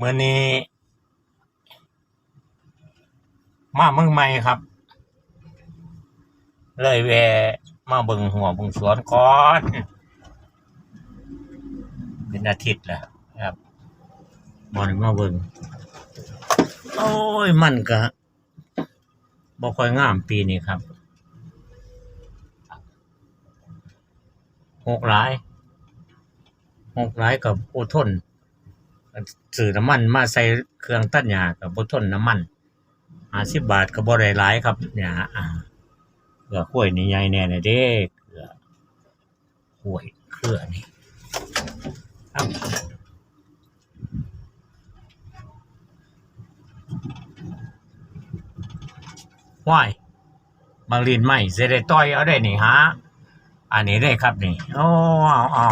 เมื่อนี้ มาเมืองใหม่ครับ เลยแวมาเบิงหัวเบิงสวนก่อน เป็นอาทิตย์แล้วครับบ่ได้มาเบิงโอ้ยมันก็บ่ค่อยงามปีนี้ครับหกหลายหกหลายกับอดทน ซื้อน้ำมันมาใส่เครื่องตัดหญ้ากับบ่ทนน้ำมัน50บบาทก็บ่ได้หลายครับเนี่ยอ่าเกลือข้วยนี่ใหญ่แน่น่ะเด้เกลือข้วยเครือนี่ครับว้ายบางลินไม่เสได็ต่อยเอาได้นี่ฮะอันนี้ได้ครับนี่ โอ้เอาเอา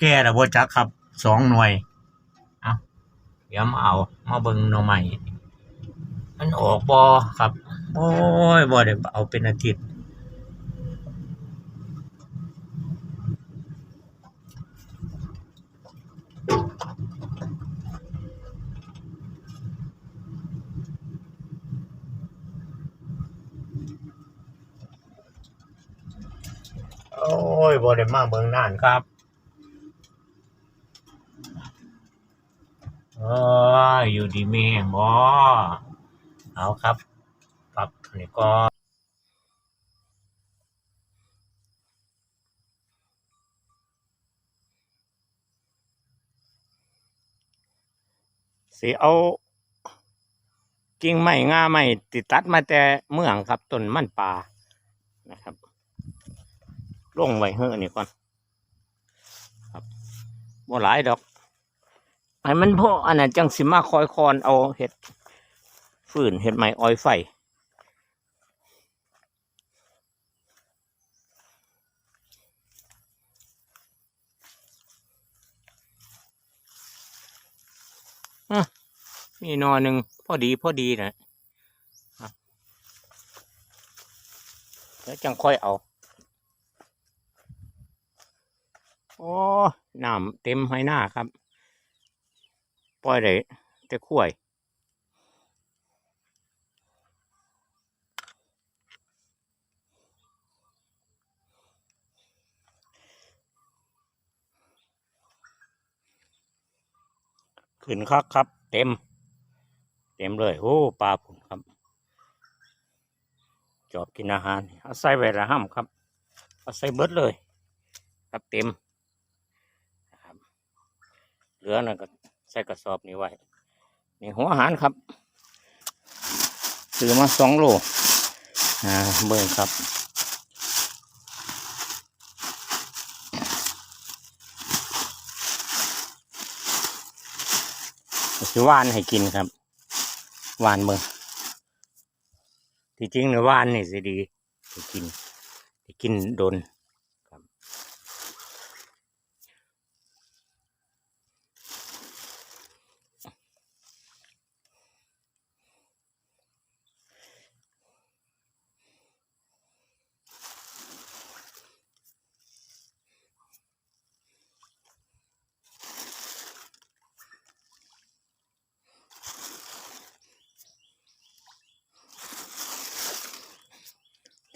แก้ระบบจักครับสองหน่วย เดี๋ยวมาเอามาเบิ่งหน่อใหม่มันออกบอครับ โอ้ยบอได้เอาเป็นอาทิตย์โอ้ยบอได้มาเบิ่งนานครับเอ้ ยอยู่ดีมีแห่งบอเอาครับ ปรับอันนี้ก็สิเอากิ่งไม้งาไม้ติดตัดมาแต่เมืองครับต้นมันป่านะครับลงไว้เฮ้อนี่ก่อน ครับบ่หลายดอก ให้มันพออันนั้นจังสิมาคอยคอนเอาเห็ดฟืนเห็ดไม้อ้อยไฟอะมีนอหนึ่งพอดีพอดีนะแล้วจังค่อยเอา โอ้น้ำเต็มให้หน้าครับ ปล่อยได้แต่ข่วยขึ้นคักครับ เต็ม เต็มเลยโอ้ปลาผุนครับ จอบกินอาหารเอาใส่ไว้ละห้ำครับเอาใส่เบิดเลย ครับเต็มเหลือนะก็ ใส่กระสอบนี้ไว้ นี่หัวอาหารครับซื้อมาสองโลอ่าเบิ่งครับจะว่านให้กินครับหวานเบิ่งที่จริงเนื้อว่านนี่สิดี กินกินโดน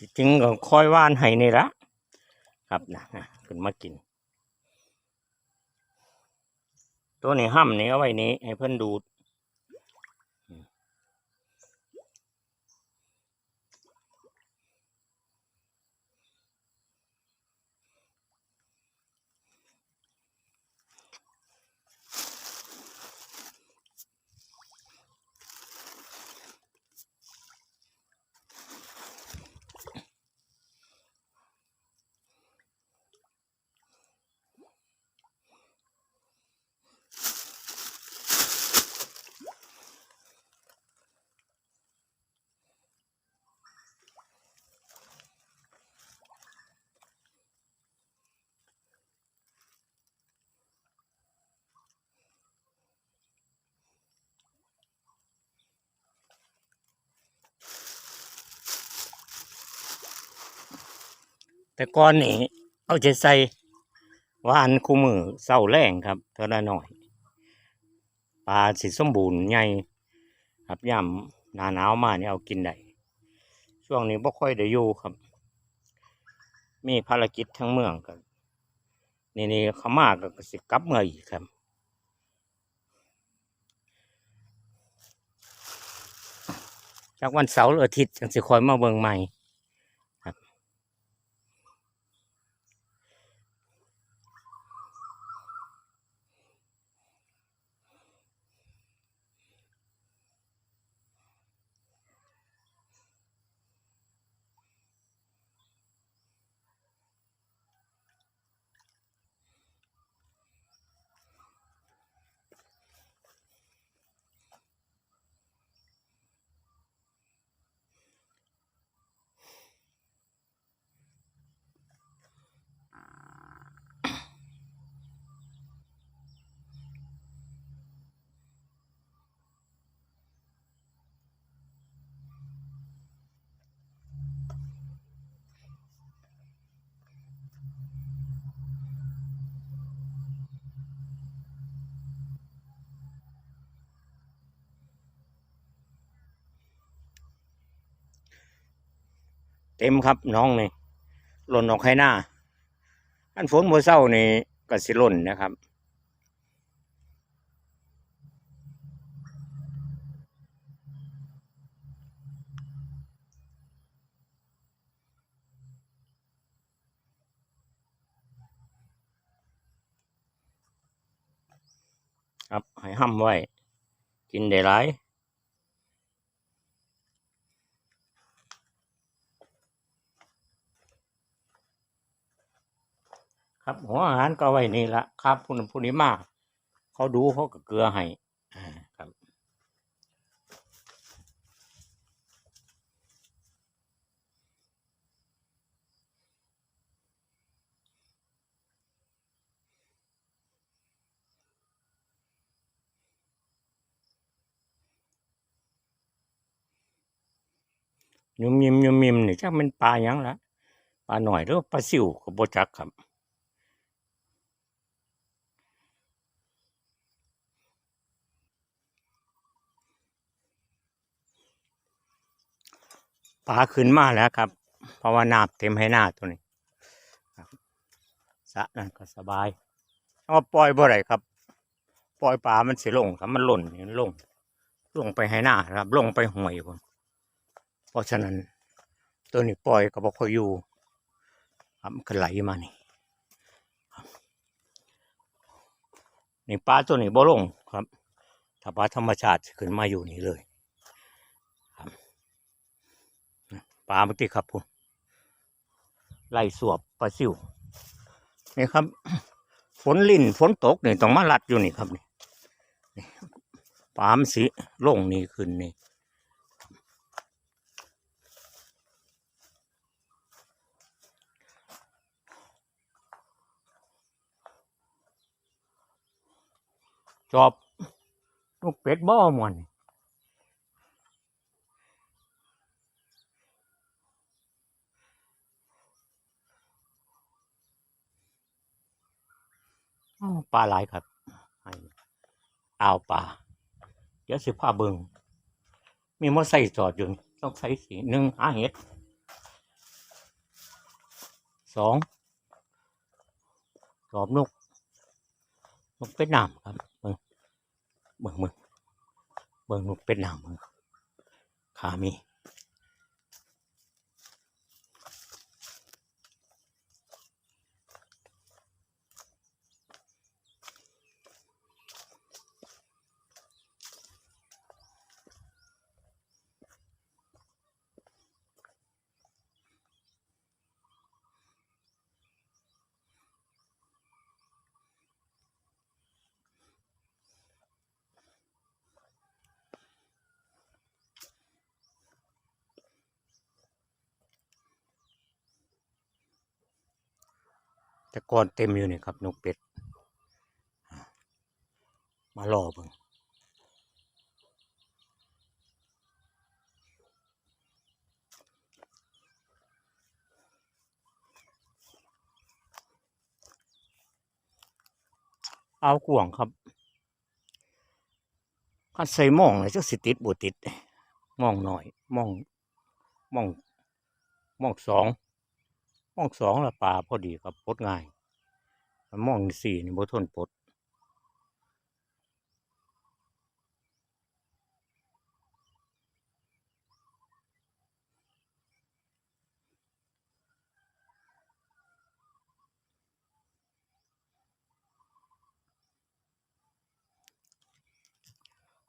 ที่จริงก็คอยว่านให้นี่ละครับนะขึ้นมากิน ตัวนี้ห้ำนี่เอาไว้นี้ให้เพื่อนดูด แต่ก่อนนี่เอาใจใส่วานคู่มือเศร้าแรงครับเท่านั้นหน่อยปลาสิสมบูรณ์ใหญ่ครับย่ำหนาหนาวมาเนี่เอากินได้ช่วงนี้บ่ค่อยได้อยู่ครับ มีภารกิจทั้งเมืองกันนี่นี่ขามาก็สิกลับเมื่ออีกครับจากวันเสาร์ออาทิตย์จังสิคอยมาเบิ่งใหม่ ต็มครับน้องนี่หล่นออกให้หน้าอันฝนโมเศร้านี่ก็สิล่นนะครับ ครับให้ห้ำไว้ กินได้หลาย ครับหัวอาหารก็ไว้นี่ละครับผู้นั้นผู้นี้มาก เขาดูเขาก็เกลือให้ครับยุมยิมยุมยิมนี่จักเป็นปลาหยังละปลาหน่อยหรือว่าปลาซิวก็บ่จักครับ ปลาขึ้นมาแล้วครับ เพราะว่าน้ำเต็มให้หน้าตัวนี้สะนั่นก็สบายเอาปล่อยบ่ได้ครับ ปล่อยปลามันเสิลงครับมันหล่นนี่มันลงลงไปให้หน้าครับ ลงไปห่วยผมเพราะฉะนั้น ตัวนี้ปล่อยก็บ่ค่ออยู่ครับมันก็ไหลมานี่นี่ปลาตัวนี้บ่ลงครับถ้าปลาธรรมชาติขึ้นมาอยู่นี่เลย ปลาเมื่อกี้ครับผมไล่สวบปลาซิวนี่ครับ ฝนลิ่นฝนตกนี่ต้องมาลัดอยู่นี่ครับนี่ปลามนสิลงนี่ขึ้นนี่จอบลูกเป็ดบ่หมวนนี่ ปลาหลายครับเอาวปลาเดี๋ยวสิพาเบิงมีมอไซค์จอดอยู่ต้องใส่สีหนึ่งหาเห็ดสองจอบนกนกเป็ดน้ำครับเบิงเบิงเบิงเบิงนกเป็ดน้ำขามี ต่ก่อนเต็มอยู่นี่ครับนกเป็ดอ่ามารอเบิ่งเอากวางครับคันใส่มองเลยจักสิติดบ่ติดมองหน่อยมองมองมองสอง มองสองละปลาพอดีครับปดง่ายแต่หมองสี่นี่บ่ทนปด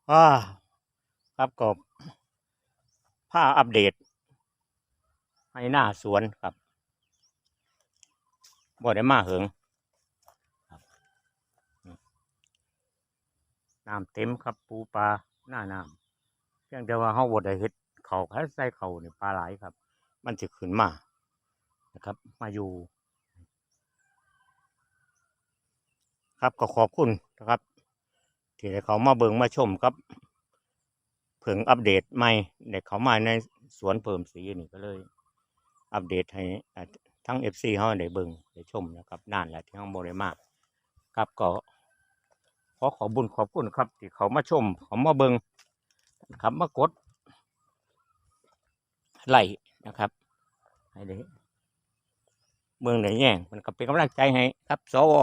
อ่าครับก็ผ้าอัปเดต ให้หน้าสวนครับ บ่ได้มาเหิงน้ำเต็มครับปูปลาหน้าน้ำเพียงแต่ว่าเฮาบ่ได้เฮ็ดเขาแค่ใส่เขานี่ปลาหลายครับ มันสิขึ้นมานะครับ มาอยู่ ครับก็ขอบคุณนะครับ ที่ได้เขามาเบิ่งมาชมครับ เพิ่งอัปเดตใหม่ได้เขามาในสวนเพิ่มสีนี่ก็เลย อัปเดตให้ อ่าทั้ง FC เฮาได้เบิ่งได้ชมนะครับนานแล้วที่เฮาบ่ได้มาครับก็ขอขอบุญขอบคุณครับ ที่เขามาชมเขามาเบิ่งครับมากดไลค์นะครับให้ได้เมืองไหนแย่งมันก็เป็นกำลังใจให้ครับสว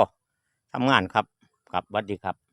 ทำงานครับครับสวัสดีครับ